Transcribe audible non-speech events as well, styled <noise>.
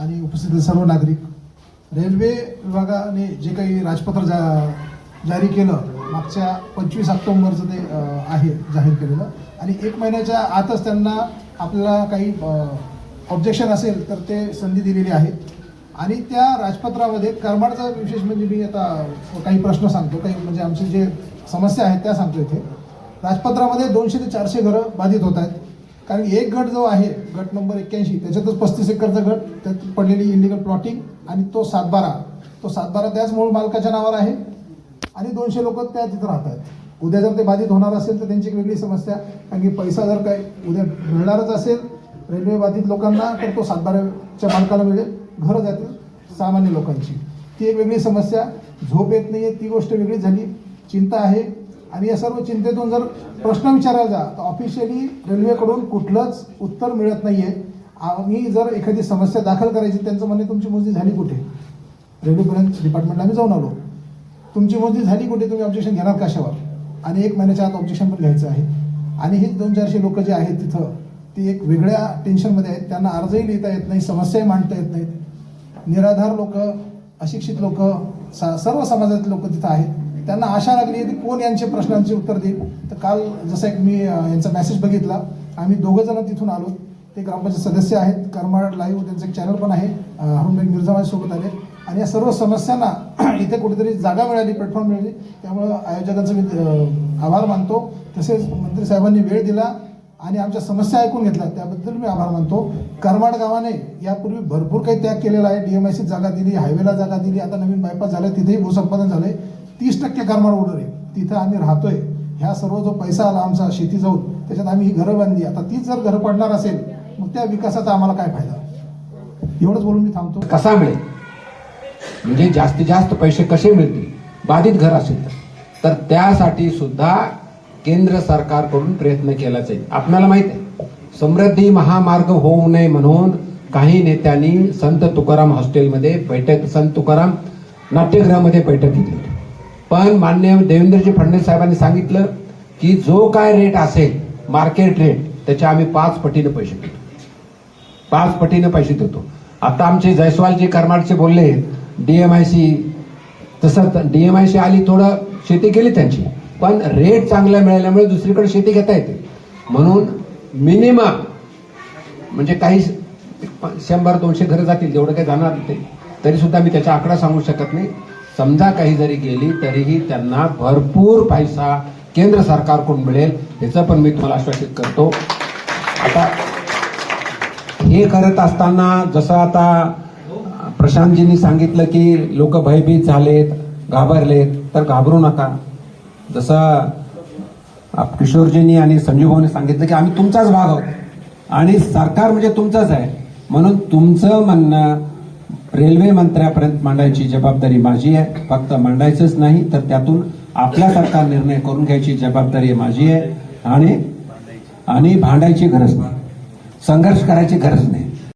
आणि उपस्थित सर्व नागरिक. रेल्वे विभागाने जे काही राजपत्र जा जारी केलं मागच्या पंचवीस ऑक्टोबरचं ते आहे जाहीर केलेलं. आणि एक महिन्याच्या आतच त्यांना आपल्याला काही ऑब्जेक्शन असेल तर ते संधी दिलेली आहे. आणि त्या राजपत्रामध्ये करमाडचा विशेष म्हणजे मी आता काही प्रश्न सांगतो काही म्हणजे आमचे जे समस्या आहेत त्या सांगतो इथे. राजपत्रामध्ये दोनशे ते चारशे घरं बाधित होत आहेत. कारण एक गट जो आहे गट नंबर एक्क्याऐंशी त्याच्यातच पस्तीस एकरचा गट त्यात पडलेली इलिगल प्लॉटिंग आणि तो सातबारा. तो सातबारा त्याच मूळ मालकाच्या नावावर आहे आणि दोनशे लोक त्या तिथं राहत आहेत. उद्या जर ते बाधित होणार असेल तर त्यांची एक वेगळी समस्या कारण की पैसा जर काय उद्या मिळणारच असेल रेल्वे बाधित लोकांना तर तो सातबाराच्या मालकाला मिळेल. घरं जातील सामान्य लोकांची. ती एक वेगळी समस्या. झोप येत नाही आहे ती गोष्ट वेगळी झाली. चिंता आहे. आणि या सर्व चिंतेतून जर प्रश्न विचारायला जा तर ऑफिशियली रेल्वेकडून कुठलंच उत्तर मिळत नाही आहे आम्ही जर एखादी समस्या दाखल करायची त्यांचं म्हणणे तुमची मोजणी झाली कुठे? रेल्वेपर्यंत डिपार्टमेंटला आम्ही जाऊन आलो. तुमची मोजणी झाली कुठे? तुम्ही ऑब्जेक्शन घेणार कशावर? आणि एक महिन्याच्या आत ऑब्जेक्शन पण घ्यायचं आहे. आणि हे दोन चारशे लोक जे आहेत तिथं ती एक वेगळ्या टेन्शनमध्ये आहेत. त्यांना अर्जही लिहिता येत नाही समस्याही मांडता येत नाहीत. निराधार लोक अशिक्षित लोक सा सर्व समाजातले लोक तिथं आहेत. त्यांना आशा लागली की कोण यांचे प्रश्नांचे उत्तर देईल. तर काल जसं एक मी यांचा मेसेज बघितला. आम्ही दोघं जण तिथून आलो. ते ग्रामपंचायत सदस्य आहेत. करमाड लाईव्ह त्यांचं एक चॅनल पण आहे. अं, हरुणभाई मिर्झा आले. आणि या सर्व समस्यांना <clears throat> इथे कुठेतरी जागा मिळाली प्लॅटफॉर्म मिळाली. त्यामुळं आयोजकांचं मी आभार मानतो. तसेच मंत्री साहेबांनी वेळ दिला आणि आमच्या समस्या ऐकून घेतल्या. त्याबद्दल मी आभार मानतो. करमाड गावाने यापूर्वी भरपूर काही त्याग केलेला आहे. डी एम आय सी जागा दिली हायवेला जागा दिली. आता नवीन बायपास झालं तिथेही भूसंपादन झालं. आहे तीस टक्के करमाड ऑर्डर आहे तिथं आम्ही राहतोय. ह्या सर्व जो पैसा आला आमचा शेती जाऊन त्याच्यात आम्ही ही घरं बांधली आता तीच जर घरं पडणार असेल मग त्या विकासाचा आम्हाला काय फायदा? एवढंच बोलून मी थांबतो. कसा मिळेल? म्हणजे जास्तीत जास्त पैसे कसे मिळतील? बाधित घर असेल तर. तर त्यासाठी सुद्धा केंद्र सरकारकडून प्रयत्न केला जाईल आपल्याला माहीत आहे समृद्धी महामार्ग होऊ नये म्हणून काही नेत्यांनी संत तुकाराम हॉस्टेलमध्ये बैठक संत तुकाराम नाट्यगृहामध्ये बैठक घेतली होती. पण मान्य देवेंद्रजी फडणवीस साहेबांनी सांगितलं की जो काय रेट असेल मार्केट रेट त्याच्या आम्ही पाच पटीने पैसे देतो. पाच पटीने पैसे देतो. आता आमचे जयस्वालजी करमाडचे बोलले डीएमआयसी तसं डीएमआयसी आली थोडं शेती केली त्यांची पण रेट चांगला मिळाल्यामुळे दुसरीकडे शेती घेता येते. म्हणून मिनिमम म्हणजे काही शंभर दोनशे घरं जातील जेवढं काही जाणार ते तरी सुद्धा मी त्याचा आकडा सांगू शकत नाही. समजा काही जरी गेली तरीही त्यांना भरपूर पैसा केंद्र सरकारकडून मिळेल याचं पण मी तुम्हाला आश्वासित करतो. आता हे करत असताना जसं आता प्रशांतजींनी सांगितलं की लोक भयभीत झालेत घाबरलेत तर घाबरू नका. जसं किशोरजींनी आणि संजीव सांगितलं की आम्ही तुमचाच भाग आहोत. आणि सरकार म्हणजे तुमचंच आहे. म्हणून तुमचं म्हणणं रेल्वे मंत्र्यापर्यंत मांडायची जबाबदारी माझी आहे. फक्त मांडायचंच नाही तर त्यातून आपल्यासारखा निर्णय करून घ्यायची जबाबदारी माझी आहे. आणि आणि भांडायची गरज नाही. संघर्ष करायची गरज नाही.